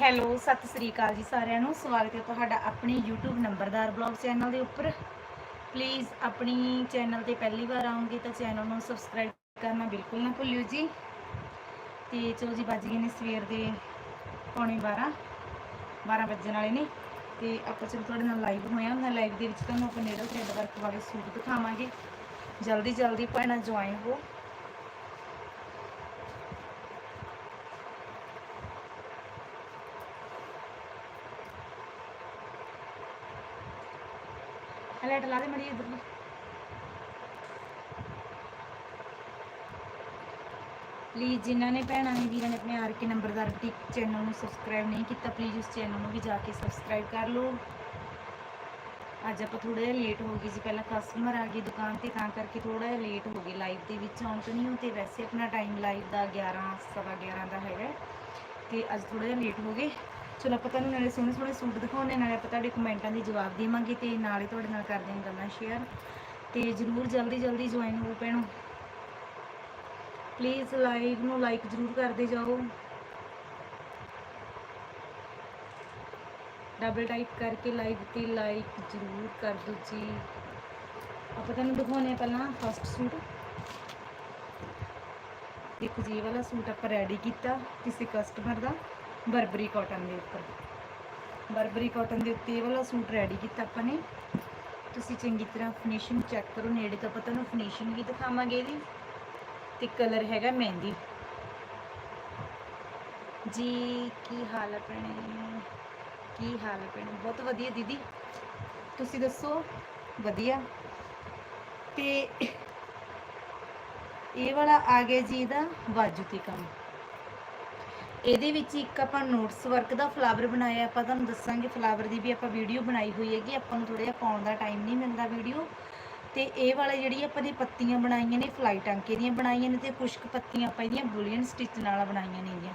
Hello, Sat Sri ਅਕਾਲ ਜੀ ਸਾਰਿਆਂ ਨੂੰ। ਸਵਾਗਤ ਹੈ ਤੁਹਾਡਾ ਆਪਣੇ YouTube ਨੰਬਰਦਾਰ ਬਲੌਗ ਚੈਨਲ ਦੇ ਉੱਪਰ। ਪਲੀਜ਼ ਆਪਣੀ ਚੈਨਲ ਤੇ ਪਹਿਲੀ ਵਾਰ ਆਉਂਗੇ ਤਾਂ ਚੈਨਲ ਨੂੰ ਸਬਸਕ੍ਰਾਈਬ ਕਰਨਾ ਬਿਲਕੁਲ ਨਾ ਭੁੱਲਿਓ ਜੀ। ਤੇ ਚਲੋ ਜੀ, ਵੱਜ ਗਏ ਨੇ ਸਵੇਰ ਦੇ ਪੌਣੇ 12 12 ਵੱਜਣ ਵਾਲੇ ਨੇ। ਤੇ ਆਪਾਂ ਚਲੋ ਤੁਹਾਡੇ ਨਾਲ ਲਾਈਵ ਹੋਇਆ। ਮੈਂ ਲਾਈਵ ਦੇ ਵਿੱਚ ਤੁਹਾਨੂੰ ਆਪਾਂ ਨੇੜਲ ਥ੍ਰੈਡ ਵਰਕ ਵਾਲੇ ਸੂਟ ਦਿਖਾਵਾਂਗੇ। ਜਲਦੀ ਜਲਦੀ ਭੈਣਾਂ ਜੁਆਇਨ ਹੋ। ਲਾਈਟ ਲਾ ਦੇ ਮੜੀ ਇਧਰ ਪਲੀਜ਼ ਜਿਨ੍ਹਾਂ ਨੇ ਭੈਣਾਂ ਨੇ, ਵੀਰਾਂ ਨੇ ਆਪਣੇ ਆਰ ਕੇ ਨੰਬਰਦਾਰ ਟਿਕ ਚੈਨਲ ਨੂੰ ਸਬਸਕ੍ਰਾਈਬ ਨਹੀਂ ਕੀਤਾ ਪਲੀਜ਼ ਉਸ ਚੈਨਲ ਨੂੰ ਵੀ ਜਾ ਕੇ ਸਬਸਕ੍ਰਾਈਬ ਕਰ ਲਓ। ਅੱਜ ਆਪਾਂ ਥੋੜਾ ਜਿਹਾ ਲੇਟ ਹੋ ਗਏ ਜੀ ਪਹਿਲਾਂ ਕਸਟਮਰ ਆ ਗਏ ਦੁਕਾਨ ਤੇ, ਤਾਂ ਕਰਕੇ ਥੋੜਾ ਜਿਹਾ ਲੇਟ ਹੋ ਗਏ। ਲਾਈਵ ਦੇ ਵਿੱਚ ਆਉਣ ਤੋਂ ਨਹੀਂ ਤੇ ਵੈਸੇ ਆਪਣਾ ਟਾਈਮ ਲਾਈਵ ਦਾ 11 ਸਵਾ 11 ਦਾ ਹੈਗਾ। ਤੇ ਅੱਜ ਥੋੜਾ ਜਿਹਾ ਲੇਟ ਹੋ ਗਏ। ਚਲੋ ਆਪਾਂ ਤੁਹਾਨੂੰ ਨਾਲੇ ਸੋਹਣੇ ਸੋਹਣੇ ਸੂਟ ਦਿਖਾਉਣੇ ਨਾਲੇ ਆਪਾਂ ਤੁਹਾਡੇ ਕਮੈਂਟਾਂ ਦੇ ਜਵਾਬ ਦੇਵਾਂਗੇ ਤੇ ਨਾਲੇ ਤੁਹਾਡੇ ਨਾਲ ਕਰਦੇ ਹਾਂ ਗੱਲਾਂ ਸ਼ੇਅਰ ਤੇ ਜਰੂਰ ਜਲਦੀ ਜਲਦੀ ਜੁਆਇਨ ਹੋ ਪੈਣੋ ਪਲੀਜ਼ ਲਾਈਵ ਨੂੰ ਲਾਈਕ ਜਰੂਰ ਕਰਦੇ ਜਾਓ। ਡਬਲ ਟਾਈਪ ਕਰਕੇ ਲਾਈਵ ਤੇ ਲਾਈਕ ਜਰੂਰ ਕਰ ਦਿਓ ਜੀ। ਆਪਾਂ ਤੁਹਾਨੂੰ ਦਿਖਾਉਣੇ ਆ ਪਹਿਲਾਂ ਫਸਟ ਸੂਟ। ਦੇਖੋ ਜੀ ਵਾਲਾ ਸੂਟ ਆਪਾਂ ਰੈਡੀ ਕੀਤਾ ਕਿਸੇ ਕਸਟਮਰ ਦਾ। ਬਰਬਰੀ ਕਾਟਨ ਦੇ ਉੱਪਰ। ਬਰਬਰੀ ਕਾਟਨ ਦੇ ਉੱਤੇ ਇਹ ਵਾਲਾ ਸੂਟ ਰੈਡੀ ਕੀਤਾ ਆਪਾਂ ਨੇ। ਤੁਸੀਂ ਚੰਗੀ ਤਰ੍ਹਾਂ ਫਿਨਿਸ਼ਿੰਗ ਚੈੱਕ ਕਰੋ, ਨੇੜੇ ਤੋਂ ਆਪਾਂ ਤੁਹਾਨੂੰ ਫਿਨਿਸ਼ਿੰਗ ਵੀ ਦਿਖਾਵਾਂਗੇ ਇਹਦੀ। ਤੇ ਕਲਰ ਹੈਗਾ ਮਹਿੰਦੀ। ਜੀ, ਕੀ ਹਾਲ ਹੈ ਭੈਣੇ? ਕੀ ਹਾਲ ਹੈ ਭੈਣੇ? ਬਹੁਤ ਵਧੀਆ ਦੀਦੀ। ਤੁਸੀਂ ਦੱਸੋ? ਵਧੀਆ। ਤੇ ਇਹ ਵਾਲਾ ਆ ਗਿਆ ਜੀ ਇਹਦਾ ਬਾਜੂ ਤੇ ਕੰਮ। ਇਹਦੇ ਵਿੱਚ ਇੱਕ ਆਪਾਂ ਨੋਟਸ ਵਰਕ ਦਾ ਫਲਾਵਰ ਬਣਾਇਆ, ਆਪਾਂ ਤੁਹਾਨੂੰ ਦੱਸਾਂਗੇ ਫਲਾਵਰ ਦੀ ਵੀ ਆਪਾਂ ਵੀਡੀਓ ਬਣਾਈ ਹੋਈ ਹੈਗੀ, ਆਪਾਂ ਨੂੰ ਥੋੜਾ ਜਿਹਾ ਪਾਉਣ ਦਾ ਟਾਈਮ ਨਹੀਂ ਮਿਲਦਾ ਵੀਡੀਓ ਤੇ ਇਹ ਵਾਲਾ ਜਿਹੜੀ ਆਪਾਂ ਨੇ ਪੱਤੀਆਂ ਬਣਾਈਆਂ ਨੇ ਫਲਾਈ ਟਾਂਕੇ ਦੀਆਂ ਬਣਾਈਆਂ ਨੇ ਤੇ ਕੁਸ਼ਕ ਪੱਤੀਆਂ ਆਪਾਂ ਇਹਦੀਆਂ ਬੁਲੀਅਨ ਸਟਿਚ ਨਾਲ ਬਣਾਈਆਂ ਨੇਗੀਆਂ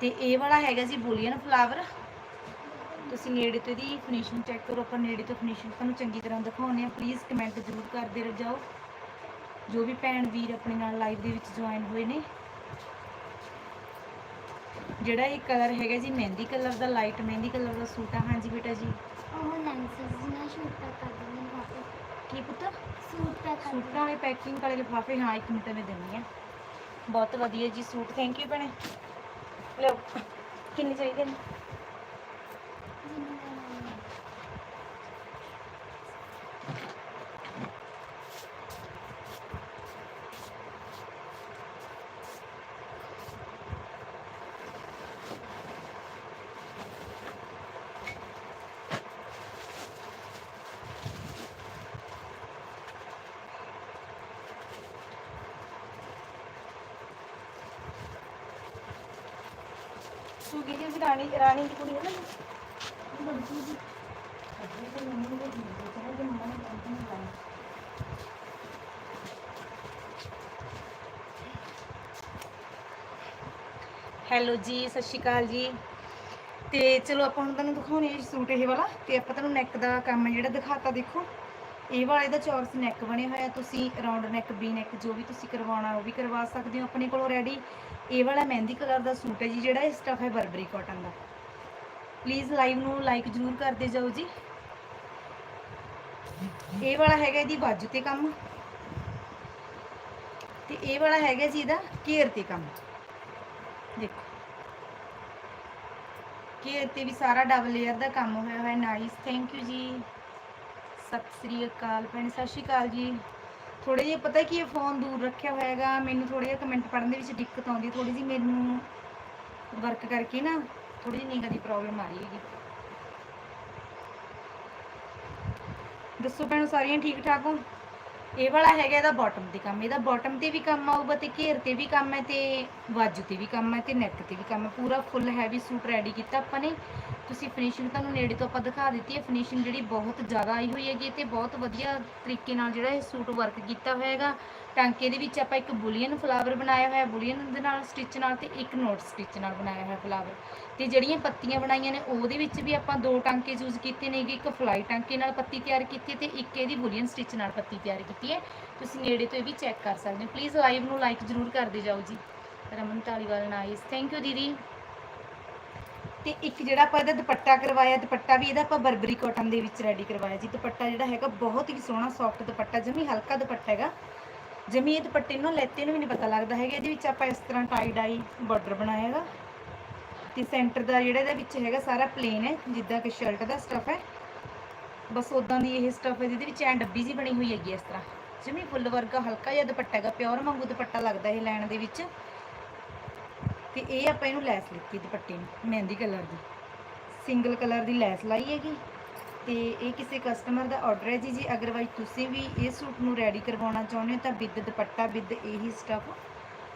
ਤੇ ਇਹ ਵਾਲਾ ਹੈਗਾ ਜੀ ਬੁਲੀਅਨ ਫਲਾਵਰ ਤੁਸੀਂ ਨੇੜੇ ਤੋਂ ਇਹਦੀ ਫਿਨਿਸ਼ਿੰਗ ਚੈੱਕ ਕਰੋ, ਆਪਾਂ ਨੇੜੇ ਤੋਂ ਫਿਨਿਸ਼ਿੰਗ ਤੁਹਾਨੂੰ ਚੰਗੀ ਤਰ੍ਹਾਂ ਦਿਖਾਉਂਦੇ ਆ ਪਲੀਜ਼ ਕਮੈਂਟ ਜ਼ਰੂਰ ਕਰਦੇ ਰਹਿ ਜੋ ਵੀ ਭੈਣ ਵੀਰ ਆਪਣੇ ਨਾਲ ਲਾਈਵ ਦੇ ਵਿੱਚ ਜੁਆਇਨ ਹੋਏ ਨੇ ਜਿਹੜਾ ਇਹ ਕਲਰ ਹੈਗਾ ਜੀ ਮਹਿੰਦੀ ਕਲਰ ਦਾ ਲਾਈਟ ਮਹਿੰਦੀ ਕਲਰ ਦਾ ਸੂਟ ਆ। ਹਾਂਜੀ ਬੇਟਾ ਜੀ। ਉਹ ਲੈਂਸਸ ਨਾਲ ਸ਼ੂਟ ਪੈਕ ਕਰ ਦਿੰਦੇ ਨੇ ਵਾਪਸ ਕੀ ਪੁੱਤ? ਸੂਟ ਪੈਕ ਕਰ ਸੂਟਾਂ ਵਾਲੇ ਪੈਕਿੰਗ ਵਾਲੇ ਲਿਫਾਫੇ? ਹਾਂ ਇੱਕ ਮਿੰਟ ਮੈਂ ਦਿੰਦੀ ਆ ਬਹੁਤ ਵਧੀਆ ਜੀ ਸੂਟ ਥੈਂਕ ਯੂ ਭੈਣੇ। ਲਓ ਕਿੰਨੇ ਚਾਹੀਦੇ ਨੇ? ਸੁਗੀ ਜੀ ਰਾਣੀ ਰਾਣੀ ਦੀ ਕੁੜੀ ਹੈ ਨਾ। ਬੜੀ ਜੀ ਹੈਲੋ ਜੀ ਸਤਿ ਸ਼੍ਰੀ ਅਕਾਲ ਜੀ। ਤੇ ਚਲੋ ਆਪਾਂ ਹੁਣ ਤੁਹਾਨੂੰ ਦਿਖਾਉਣੇ ਸੂਟ ਇਹ ਵਾਲਾ। ਤੇ ਆਪਾਂ ਤੁਹਾਨੂੰ ਨੈਕ ਦਾ ਕੰਮ ਜਿਹੜਾ ਦਿਖਾਤਾ ਦੇਖੋ। ਇਹ ਵਾਲਾ ਇਹਦਾ ਚੌਰਸ ਨੈਕ ਬਣਿਆ ਹੋਇਆ ਤੁਸੀਂ ਰਾਉਂਡ ਨੈਕ ਵੀ ਨੈਕ ਜੋ ਵੀ ਤੁਸੀਂ ਕਰਵਾਉਣਾ, ਉਹ ਵੀ ਕਰਵਾ ਸਕਦੇ ਹੋ ਆਪਣੇ ਕੋਲੋਂ ਰੈਡੀ ਇਹ ਵਾਲਾ ਮਹਿੰਦੀ ਕਲਰ ਦਾ ਸੂਟ ਹੈ ਜੀ, ਜਿਹੜਾ ਇਹ ਸਟਫ ਹੈ ਬਰਬਰੀ ਕਾਟਨ ਦਾ। ਪਲੀਜ਼ ਲਾਈਵ ਨੂੰ ਲਾਈਕ ਜ਼ਰੂਰ ਕਰਦੇ ਜਾਓ ਜੀ। ਇਹ ਵਾਲਾ ਹੈਗਾ ਇਹਦੀ ਬਾਜੂ ਤੇ ਕੰਮ। ਤੇ ਇਹ ਵਾਲਾ ਹੈਗਾ ਜੀ ਇਹਦਾ ਘੇਰ ਤੇ ਕੰਮ। ਦੇਖੋ। ਘੇਰ ਤੇ ਵੀ ਸਾਰਾ ਡਬਲ ਲੇਅਰ ਦਾ ਕੰਮ ਹੋਇਆ ਹੋਇਆ। ਨਾਈਸ ਥੈਂਕ ਯੂ ਜੀ। ਸਤਿ ਸ੍ਰੀ ਅਕਾਲ ਭੈਣ, ਸਤਿ ਸ਼੍ਰੀ ਅਕਾਲ ਜੀ। ਥੋੜੇ ਜਿਹਾ ਪਤਾ ਕਿ ਇਹ ਫੋਨ ਦੂਰ ਰੱਖਿਆ ਹੋਇਆ ਹੈਗਾ ਮੈਨੂੰ ਥੋੜੇ ਜਿਹਾ ਕਮੈਂਟ ਪੜਨ ਦੇ ਵਿੱਚ ਦਿੱਕਤ ਆਉਂਦੀ ਥੋੜੀ ਜਿਹੀ ਮੈਨੂੰ ਵਰਕ ਕਰਕੇ ਨਾ ਥੋੜੀ ਜਿਹੀ ਨਿਗਾ ਦੀ ਪ੍ਰੋਬਲਮ ਆ ਰਹੀ ਹੈਗੀ। ਦੱਸੋ ਭੈਣੋ, ਸਾਰੀਆਂ ਠੀਕ ਠਾਕ ਹੋ? ਇਹ ਵਾਲਾ ਹੈਗਾ ਇਹਦਾ ਬਾਟਮ ਤੇ ਕੰਮ। ਇਹਦਾ ਬਾਟਮ ਤੇ ਵੀ ਕੰਮ ਆਊਗਾ ਤੇ ਘੇਰ ਤੇ ਵੀ ਕੰਮ ਹੈ ਤੇ ਵਾਜੂ ਤੇ ਵੀ ਕੰਮ ਹੈ ਤੇ ਨੈਕ ਤੇ ਵੀ ਕੰਮ ਹੈ। ਪੂਰਾ ਫੁੱਲ ਹੈਵੀ ਸੂਟ ਰੈਡੀ ਕੀਤਾ ਆਪਾਂ ਨੇ। ਤੁਸੀਂ ਫਿਨਿਸ਼ਿੰਗ ਤੁਹਾਨੂੰ ਨੇੜੇ ਤੋਂ ਆਪਾਂ ਦਿਖਾ ਦਿੱਤੀ ਹੈ। ਫਿਨਿਸ਼ਿੰਗ ਜਿਹੜੀ ਬਹੁਤ ਜ਼ਿਆਦਾ ਆਈ ਹੋਈ ਹੈਗੀ ਤੇ ਬਹੁਤ ਵਧੀਆ ਤਰੀਕੇ ਨਾਲ ਜਿਹੜਾ ਇਹ ਸੂਟ ਵਰਕ ਕੀਤਾ ਹੋਇਆ ਹੈਗਾ। ਟਾਂਕੇ ਦੇ ਵਿੱਚ ਆਪਾਂ ਇੱਕ ਬੁਲੀਅਨ ਫਲਾਵਰ ਬਣਾਇਆ ਹੋਇਆ, ਬੁਲੀਅਨ ਦੇ ਨਾਲ ਸਟਿਚ ਨਾਲ ਤੇ ਇੱਕ ਨੋਟ ਸਟਿਚ ਨਾਲ ਬਣਾਇਆ ਹੋਇਆ ਫਲਾਵਰ ਤੇ ਜਿਹੜੀਆਂ ਪੱਤੀਆਂ ਬਣਾਈਆਂ ਨੇ, ਉਹਦੇ ਵਿੱਚ ਵੀ ਆਪਾਂ ਦੋ ਟਾਂਕੇ ਯੂਜ਼ ਕੀਤੇ ਨੇਗੇ, ਇੱਕ ਫਲਾਈ ਟਾਂਕੇ ਨਾਲ ਪੱਤੀ ਤਿਆਰ ਕੀਤੀ ਹੈ ਤੇ ਇੱਕ ਇਹਦੀ ਬੁਲੀਅਨ ਸਟਿਚ ਨਾਲ ਪੱਤੀ ਤਿਆਰ ਕੀਤੀ ਹੈ। ਤੁਸੀਂ ਨੇੜੇ ਤੋਂ ਇਹ ਵੀ ਚੈੱਕ ਕਰ ਸਕਦੇ ਹੋ। ਪਲੀਜ਼ ਲਾਈਵ ਨੂੰ ਲਾਈਕ ਜ਼ਰੂਰ ਕਰਦੇ ਜਾਓ ਜੀ। Raman Dhaliwal nice thank you ਦੀਦੀ। ਤੇ ਇੱਕ ਜਿਹੜਾ ਆਪਾਂ ਇਹਦਾ ਦੁਪੱਟਾ ਕਰਵਾਇਆ, ਦੁਪੱਟਾ ਵੀ ਇਹਦਾ ਆਪਾਂ ਬਰਬਰੀ ਕਾਟਨ ਦੇ ਵਿੱਚ ਰੈਡੀ ਕਰਵਾਇਆ ਜੀ। ਦੁਪੱਟਾ ਜਿਹੜਾ ਹੈਗਾ ਬਹੁਤ ਹੀ ਸੋਹਣਾ ਸੌਫਟ ਦੁਪੱਟਾ, ਜਮੀ ਹਲਕਾ ਦੁਪੱਟਾ ਹੈਗਾ। ਜਮੀ ਇਹ ਦੁਪੱਟੇ ਨੂੰ ਲੈਤੇ ਨੂੰ ਵੀ ਨਹੀਂ ਪਤਾ ਲੱਗਦਾ ਹੈਗਾ, ਇਹਦੇ ਵਿੱਚ ਆਪਾਂ ਇਸ ਤਰ੍ਹਾਂ ਟਾਈ ਡਾਈ ਬਾਰਡਰ ਬਣਾਇਆ ਹੈਗਾ। ਤੇ ਸੈਂਟਰ ਦਾ ਜਿਹੜਾ ਇਹਦੇ ਵਿੱਚ ਹੈਗਾ ਸਾਰਾ ਪਲੇਨ ਹੈ, ਜਿੱਦਾਂ ਕਿ ਸ਼ਰਟ ਦਾ ਸਟਫ ਹੈ। ਬਸ ਉਦਾਂ ਦੀ ਇਹ ਸਟਫ ਹੈ ਜਿਹਦੇ ਵਿੱਚ ਐਂ ਡੱਬੀ ਜੀ ਬਣੀ ਹੋਈ ਹੈਗੀ ਇਸ ਤਰ੍ਹਾਂ। ਜਿਵੇਂ ਫੁੱਲ ਵਰਗਾ ਹਲਕਾ ਜਿਹਾ ਦੁਪੱਟਾ ਹੈਗਾ ਪਿਓਰ ਵਾਂਗੂ ਦੁਪੱਟਾ ਲੱਗਦਾ ਇਹ ਲੈਣ ਦੇ ਵਿੱਚ। ਤੇ ਇਹ ਆਪਾਂ ਇਹਨੂੰ ਲੈਸ ਲਿੱਤੀ ਦੁਪੱਟੇ ਨੂੰ, ਮਹਿੰਦੀ ਕਲਰ ਦੀ। ਸਿੰਗਲ ਕਲਰ ਦੀ ਲੈਸ ਲਾਈ ਹੈਗੀ। ਤੇ ਇਹ ਕਿਸੇ ਕਸਟਮਰ ਦਾ ਆਰਡਰ ਹੈ ਜੀ ਜੀ ਅਗਰਵਾਈਜ਼ ਤੁਸੀਂ ਵੀ ਇਹ ਸੂਟ ਨੂੰ ਰੈਡੀ ਕਰਵਾਉਣਾ ਚਾਹੁੰਦੇ ਹੋ ਤਾਂ ਵਿਦ ਦੁਪੱਟਾ, ਵਿਦ ਇਹੀ ਸਟਫ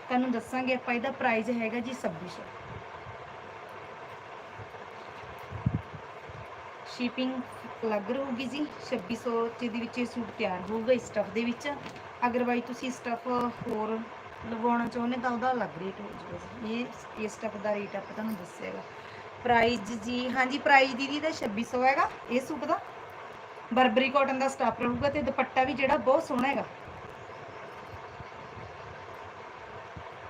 ਤੁਹਾਨੂੰ ਦੱਸਾਂਗੇ ਆਪਾਂ ਇਹਦਾ ਪ੍ਰਾਈਸ ਹੈਗਾ ਜੀ 2600 ਸ਼ਿਪਿੰਗ ਅਲੱਗ ਰਹੂਗੀ ਜੀ 2600 ਚ ਦੇ ਵਿੱਚ ਇਹ ਸੂਟ ਤਿਆਰ ਹੋਊਗਾ ਇਸ ਸਟਫ ਦੇ ਵਿੱਚ। ਅਗਰਵਾਈਜ਼ ਤੁਸੀਂ ਸਟਫ ਹੋਰ ਲਗਵਾਉਣਾ ਚਾਹੁੰਦੇ ਤਾਂ ਉਹਦਾ ਅਲੱਗ ਰੇਟ ਹੋ ਜਾਊਗਾ। ਇਹ ਇਹ ਸਟਫ ਦਾ ਰੇਟ ਆਪਾਂ ਤੁਹਾਨੂੰ ਦੱਸਿਆਗਾ। ਪ੍ਰਾਈਸ ਜੀ, ਹਾਂਜੀ ਪ੍ਰਾਈਸ ਦੀਦੀ ਦਾ 2600 ਹੈਗਾ। ਇਹ ਸੂਟ ਦਾ। ਬਰਬਰੀ ਕਾਟਨ ਦਾ ਸਟਫ ਰਹੂਗਾ ਤੇ ਦੁਪੱਟਾ ਵੀ ਜਿਹੜਾ ਬਹੁਤ ਸੋਹਣਾ ਹੈਗਾ।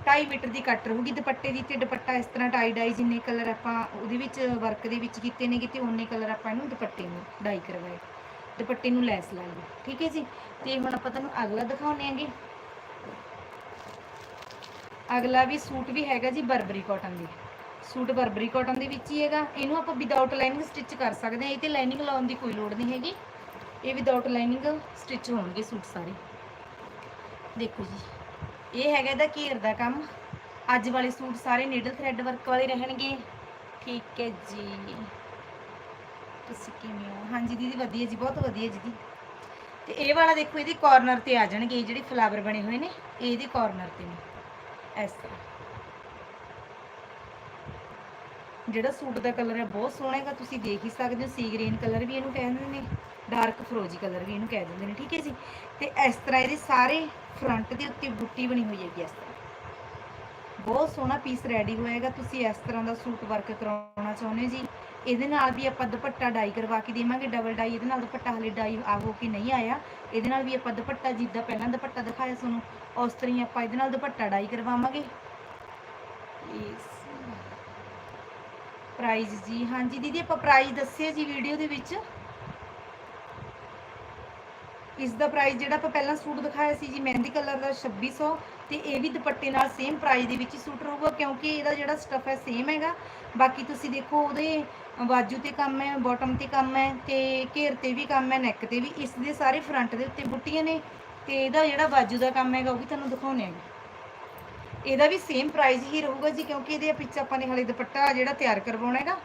2.5 ਮੀਟਰ ਦੀ ਕੱਟ ਰਹੂਗੀ ਦੁਪੱਟੇ ਦੀ ਤੇ ਦੁਪੱਟਾ ਇਸ ਤਰ੍ਹਾਂ ਟਾਈ ਡਾਈ ਜਿੰਨੇ ਕਲਰ ਆਪਾਂ ਉਹਦੇ ਵਿੱਚ ਵਰਕ ਦੇ ਵਿੱਚ ਕੀਤੇ ਨੇ ਕਿਤੇ ਉਹਨੇ ਕਲਰ ਆਪਾਂ ਇਹਨੂੰ ਦੁਪੱਟੇ ਨੂੰ ਡਾਈ ਕਰਵਾਏ। ਦੁਪੱਟੇ ਨੂੰ ਲੈਸ ਲਾਈ ਠੀਕ ਹੈ ਜੀ? ਤੇ ਹੁਣ ਆਪਾਂ ਤੁਹਾਨੂੰ ਅਗਲਾ ਦਿਖਾਉਣੇ ਆਂਗੇ ਅਗਲਾ ਵੀ ਸੂਟ ਵੀ ਹੈਗਾ ਜੀ ਬਰਬਰੀ ਕਾਟਨ ਦੀ। ਸੂਟ ਬਰਬਰੀ ਕਾਟਨ ਦੇ ਵਿੱਚ ਹੀ ਹੈਗਾ। ਇਹਨੂੰ ਆਪਾਂ ਵਿਦਆਊਟ ਲਾਈਨਿੰਗ ਸਟਿਚ ਕਰ ਸਕਦੇ ਹਾਂ। ਇਹ ਤੇ ਲਾਈਨਿੰਗ ਲਾਉਣ ਦੀ ਕੋਈ ਲੋੜ ਨਹੀਂ ਹੈਗੀ। ਇਹ ਵਿਦਆਊਟ ਲਾਈਨਿੰਗ ਸਟਿਚ ਹੋਣਗੇ ਸੂਟ ਸਾਰੇ। ਦੇਖੋ ਜੀ। ਇਹ ਹੈਗਾ ਇਹਦਾ ਘੇਰ ਦਾ ਕੰਮ। ਅੱਜ ਵਾਲੇ ਸੂਟ ਸਾਰੇ ਨੀਡਲ ਥ੍ਰੈਡ ਵਰਕ ਵਾਲੇ ਰਹਿਣਗੇ। ਠੀਕ ਹੈ ਜੀ। ਤੁਸੀਂ ਕਿਵੇਂ ਹੋ? ਹਾਂਜੀ ਦੀਦੀ, ਵਧੀਆ ਜੀ, ਬਹੁਤ ਵਧੀਆ ਜੀ ਦੀ। ਤੇ ਇਹ ਵਾਲਾ ਦੇਖੋ, ਇਹਦੇ ਕਾਰਨਰ ਤੇ ਆ ਜਾਣਗੇ। ਇਹ ਜਿਹੜੇ ਫਲਾਵਰ ਬਣੇ ਹੋਏ ਨੇ ਇਹ ਇਹਦੇ ਕਾਰਨਰ ਤੇ ਨੇ। ਇਸ ਤਰ੍ਹਾਂ। ਜਿਹੜਾ ਸੂਟ ਦਾ ਕਲਰ ਹੈ, ਬਹੁਤ ਸੋਹਣਾ ਹੈਗਾ, ਤੁਸੀਂ ਦੇਖ ਹੀ ਸਕਦੇ ਹੋ ਸੀ ਗ੍ਰੀਨ ਕਲਰ ਵੀ ਇਹਨੂੰ ਕਹਿੰਦੇ ਨੇ ਡਾਰਕ ਫਰੋਜੀ ਕਲਰ ਵੀ ਇਹਨੂੰ ਕਹਿ ਦਿੰਦੇ ਨੇ, ਠੀਕ ਹੈ ਜੀ? ਤੇ ਇਸ ਤਰ੍ਹਾਂ ਇਹਦੇ ਸਾਰੇ ਫਰੰਟ ਦੇ ਉੱਤੇ ਬੁੱਟੀ ਬਣੀ ਹੋਈ ਹੈਗੀ ਇਸ ਤਰ੍ਹਾਂ। ਬਹੁਤ ਸੋਹਣਾ ਪੀਸ ਰੈਡੀ ਹੋਏਗਾ ਤੁਸੀਂ ਇਸ ਤਰ੍ਹਾਂ ਦਾ ਸੂਟ ਵਰਕ ਕਰਾਉਣਾ ਚਾਹੁੰਦੇ ਹੋ ਜੀ। ਇਹਦੇ ਨਾਲ ਵੀ ਆਪਾਂ ਦੁਪੱਟਾ ਡਾਈ ਕਰਵਾ ਕੇ ਦੇਵਾਂਗੇ ਡਬਲ ਡਾਈ ਇਹਦੇ ਨਾਲ ਦੁਪੱਟਾ ਹਲੇ ਡਾਈ ਆਹੋ ਕਿ ਨਹੀਂ ਆਇਆ। ਇਹਦੇ ਨਾਲ ਵੀ ਆਪਾਂ ਦੁਪੱਟਾ ਜਿੱਦਾਂ ਪਹਿਲਾਂ ਦੁਪੱਟਾ ਦਿਖਾਇਆ ਤੁਹਾਨੂੰ, ਉਸ ਤਰ੍ਹਾਂ ਹੀ ਆਪਾਂ ਇਹਦੇ ਨਾਲ ਦੁਪੱਟਾ ਡਾਈ ਕਰਵਾਵਾਂਗੇ। ਇਸ ਜੀ, ਹਾਂਜੀ ਦੀਦੀ, ਆਪਾਂ ਪ੍ਰਾਈਸ ਦੱਸਿਆ ਜੀ ਵੀਡੀਓ ਦੇ ਵਿੱਚ। ਇਸ ਦਾ ਪ੍ਰਾਈਸ ਜਿਹੜਾ ਆਪਾਂ ਪਹਿਲਾਂ ਸੂਟ ਦਿਖਾਇਆ ਸੀ ਜੀ, ਮਹਿੰਦੀ ਕਲਰ ਦਾ 2600 ਤੇ ਇਹ ਵੀ ਦੁਪੱਟੇ ਨਾਲ ਸੇਮ ਪ੍ਰਾਈਸ ਦੇ ਵਿੱਚ ਹੀ ਸੂਟ ਰਹੂਗਾ, ਕਿਉਂਕਿ ਇਹਦਾ ਜਿਹੜਾ ਸਟਫ ਹੈ ਸੇਮ ਹੈਗਾ। ਬਾਕੀ ਤੁਸੀਂ ਦੇਖੋ ਉਹਦੇ ਬਾਜੂ ਤੇ ਕੰਮ ਹੈ ਬਾਟਮ ਤੇ ਕੰਮ ਹੈ, ਤੇ ਘੇਰ ਤੇ ਵੀ ਕੰਮ ਹੈ ਨੈਕ ਤੇ ਵੀ। ਇਸ ਦੇ ਸਾਰੇ ਫਰੰਟ ਦੇ ਉੱਤੇ ਬੁੱਟੀਆਂ ਨੇ, ਤੇ ਇਹਦਾ ਜਿਹੜਾ ਬਾਜੂ ਦਾ ਕੰਮ ਹੈਗਾ ਉਹ ਵੀ ਤੁਹਾਨੂੰ ਦਿਖਾਉਣੇ ਆ ਇਹਦਾ ਵੀ ਸੇਮ ਪ੍ਰਾਈਸ ਹੀ ਰਹੂਗਾ ਜੀ, ਕਿਉਂਕਿ ਇਹਦੇ ਪਿੱਛੇ ਆਪਾਂ ਨੇ ਹਲੇ ਦੁਪੱਟਾ ਜਿਹੜਾ ਤਿਆਰ ਕਰਵਾਉਣਾ ਹੈਗਾ,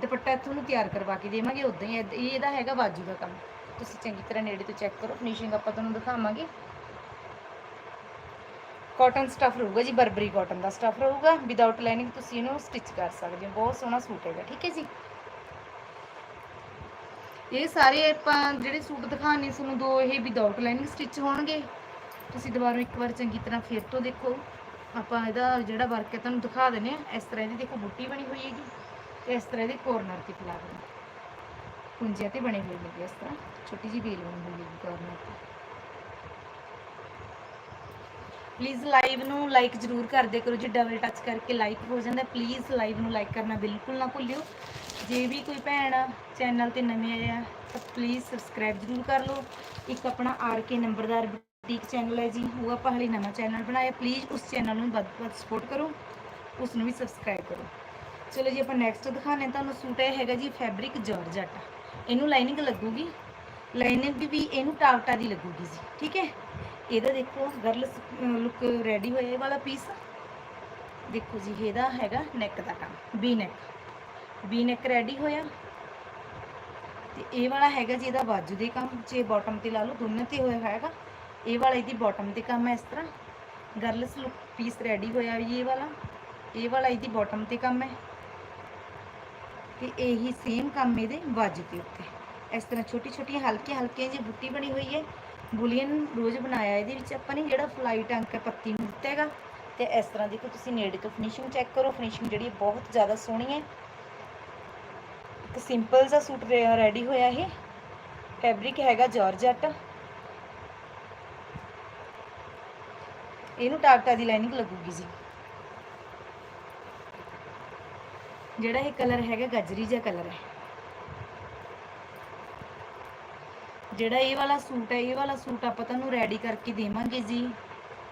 ਦੁਪੱਟਾ ਤੁਹਾਨੂੰ ਤਿਆਰ ਕਰਵਾ ਕੇ ਦੇਵਾਂਗੇ ਉਦਾਂ ਹੀ ਇਹ- ਇਹ ਇਹਦਾ ਹੈਗਾ ਬਾਜੂ ਦਾ ਕੰਮ। ਤੁਸੀਂ ਚੰਗੀ ਤਰ੍ਹਾਂ ਨੇੜੇ ਤੋਂ ਚੈੱਕ ਕਰੋ ਫਿਨਿਸ਼ਿੰਗ ਆਪਾਂ ਤੁਹਾਨੂੰ ਦਿਖਾਵਾਂਗੇ। ਕਾਟਨ ਸਟਫ ਰਹੂਗਾ ਜੀ ਬਰਬਰੀ ਕਾਟਨ ਦਾ ਸਟਫ ਰਹੂਗਾ। ਵਿਦਆਊਟ ਲਾਈਨਿੰਗ ਤੁਸੀਂ ਇਹਨੂੰ ਸਟਿਚ ਕਰ ਸਕਦੇ ਹੋ। ਬਹੁਤ ਸੋਹਣਾ ਸੂਟ ਹੈਗਾ, ਠੀਕ ਹੈ ਜੀ। ਇਹ ਸਾਰੇ ਆਪਾਂ ਜਿਹੜੇ ਸੂਟ ਦਿਖਾਣੇ ਤੁਹਾਨੂੰ ਦੋ ਇਹ ਵਿਦਆਊਟ ਲਾਈਨਿੰਗ ਸਟਿਚ ਹੋਣਗੇ। ਤੁਸੀਂ ਦੁਬਾਰਾ ਇੱਕ ਵਾਰ ਚੰਗੀ ਤਰ੍ਹਾਂ ਫਿਰ ਤੋਂ ਦੇਖੋ। ਆਪਾਂ ਇਹਦਾ ਜਿਹੜਾ ਵਰਕ ਹੈ, ਤੁਹਾਨੂੰ ਦਿਖਾ ਦਿੰਦੇ ਆ ਇਸ ਤਰ੍ਹਾਂ ਇਹਦੀ ਦੇਖੋ ਬੁੱਟੀ ਬਣੀ ਹੋਈ ਹੈਗੀ। ਤੇ ਇਸ ਤਰ੍ਹਾਂ ਇਹਦੇ ਕੋਰਨਰ ਤੇ ਫਲਾਵਰ ਕੁੰਜਿਆਂ ਤੇ ਬਣੇ ਹੋਏ ਨੇ ਇਸ ਤਰ੍ਹਾਂ। ਛੋਟੀ ਜਿਹੀ ਬੇਲ ਬਣੀ ਹੋਈ ਹੈ ਕੋਰਨਰ ਤੇ। ਪਲੀਜ਼ ਲਾਈਵ ਨੂੰ ਲਾਈਕ ਜ਼ਰੂਰ ਕਰਦੇ ਕਰੋ, ਜੀ ਡਬਲ ਟੱਚ ਕਰਕੇ ਲਾਈਕ ਹੋ ਜਾਂਦਾ ਪਲੀਜ਼ ਲਾਈਵ ਨੂੰ ਲਾਈਕ ਕਰਨਾ ਬਿਲਕੁਲ ਨਾ ਭੁੱਲਿਓ। ਜੇ ਵੀ ਕੋਈ ਭੈਣ ਚੈਨਲ ਤੇ ਨਵੇਂ ਆਏ ਆ, ਤਾਂ ਪਲੀਜ਼ ਸਬਸਕ੍ਰਾਈਬ ਜ਼ਰੂਰ ਕਰ ਲਓ। ਇੱਕ ਆਪਣਾ ਆਰ ਕੇ ਨੰਬਰਦਾਰ ਬੁਟੀਕ ਚੈਨਲ ਹੈ ਜੀ, ਉਹ ਆਪਾਂ ਹਲੇ ਨਵਾਂ ਚੈਨਲ ਬਣਾਇਆ ਪਲੀਜ਼ ਉਸ ਚੈਨਲ ਨੂੰ ਵੱਧ ਤੋਂ ਵੱਧ ਸਪੋਰਟ ਕਰੋ, ਉਸ ਨੂੰ ਵੀ ਸਬਸਕ੍ਰਾਈਬ ਕਰੋ। ਚਲੋ ਜੀ, ਆਪਾਂ ਨੈਕਸਟ ਦਿਖਾਣੇ ਤੁਹਾਨੂੰ ਸੂਟ ਇਹ ਹੈਗਾ ਜੀ ਫੈਬਰਿਕ ਜਾਰਜਟ ਇਹਨੂੰ ਲਾਈਨਿੰਗ ਲੱਗੂਗੀ ਲਾਈਨਿੰਗ ਵੀ ਇਹਨੂੰ ਟਾਵਟਾ ਦੀ ਲੱਗੂਗੀ ਜੀ, ਠੀਕ ਹੈ? ਇਹਦਾ ਦੇਖੋ ਗਰਲਸ ਲੁੱਕ ਰੈਡੀ ਹੋਇਆ ਇਹ ਵਾਲਾ ਪੀਸ ਦੇਖੋ ਜੀ, ਇਹਦਾ ਹੈਗਾ ਨੈਕ ਦਾ ਕੰਮ ਵੀ ਨੈਕ ਵੀ ਨੈਕ ਰੈਡੀ ਹੋਇਆ। ਤੇ ਇਹ ਵਾਲਾ ਹੈਗਾ ਜੀ, ਇਹਦਾ ਬਾਜੂ ਦੇ ਕੰਮ, ਜੇ ਬਾਟਮ ਤੇ ਲਾ ਲਓ, ਦੋਨਾਂ ਤੇ ਹੋਇਆ ਹੈਗਾ ਇਹ ਵਾਲਾ ਇਹਦੀ ਬਾਟਮ ਤੇ ਕੰਮ ਹੈ ਇਸ ਤਰ੍ਹਾਂ। ਗਰਲਸ ਲੁੱਕ ਪੀਸ ਰੈਡੀ ਹੋਇਆ ਜੀ ਇਹ ਵਾਲਾ। ਇਹ ਵਾਲਾ ਇਹਦੀ ਬਾਟਮ ਤੇ ਕੰਮ ਹੈ। ਤੇ ਇਹੀ ਸੇਮ ਕੰਮ ਇਹਦੇ ਬਾਜੂ ਦੇ ਉੱਤੇ। ਇਸ ਤਰ੍ਹਾਂ ਛੋਟੀ ਛੋਟੀਆਂ ਹਲਕੀਆਂ ਹਲਕੀਆਂ ਜਿਹੀ ਬੁੱਟੀ ਬਣੀ ਹੋਈ ਹੈ। ਬੁਲੀਅਨ ਰੋਜ਼ ਬਣਾਇਆ, ਇਹਦੇ ਵਿੱਚ ਆਪਾਂ ਨੇ ਜਿਹੜਾ ਫਲਾਈਟ ਅੰਕ ਹੈ ਪੱਤੀ ਨੂੰ ਦਿੱਤਾ ਹੈਗਾ, ਤੇ ਇਸ ਤਰ੍ਹਾਂ ਦੇਖੋ ਤੁਸੀਂ ਨੇੜੇ ਤੋਂ ਫਿਨਿਸ਼ਿੰਗ ਚੈੱਕ ਕਰੋ ਫਿਨਿਸ਼ਿੰਗ ਜਿਹੜੀ ਬਹੁਤ ਜ਼ਿਆਦਾ ਸੋਹਣੀ ਹੈ। ਇੱਕ ਸਿੰਪਲ ਜਿਹਾ ਸੂਟ ਰੈਡੀ ਹੋਇਆ ਇਹ ਫੈਬਰਿਕ ਹੈਗਾ ਜਾਰਜਟ। ਇਹਨੂੰ ਟਾਕਟਾ ਦੀ ਲਾਈਨਿੰਗ ਲੱਗੂਗੀ ਜੀ। ਜਿਹੜਾ ਇਹ ਕਲਰ ਹੈਗਾ ਗਜਰੀ ਜਿਹਾ ਕਲਰ ਹੈ। ਜਿਹੜਾ ਇਹ ਵਾਲਾ ਸੂਟ ਹੈ, ਇਹ ਵਾਲਾ ਸੂਟ ਆਪਾਂ ਤੁਹਾਨੂੰ ਰੈਡੀ ਕਰਕੇ ਦੇਵਾਂਗੇ ਜੀ।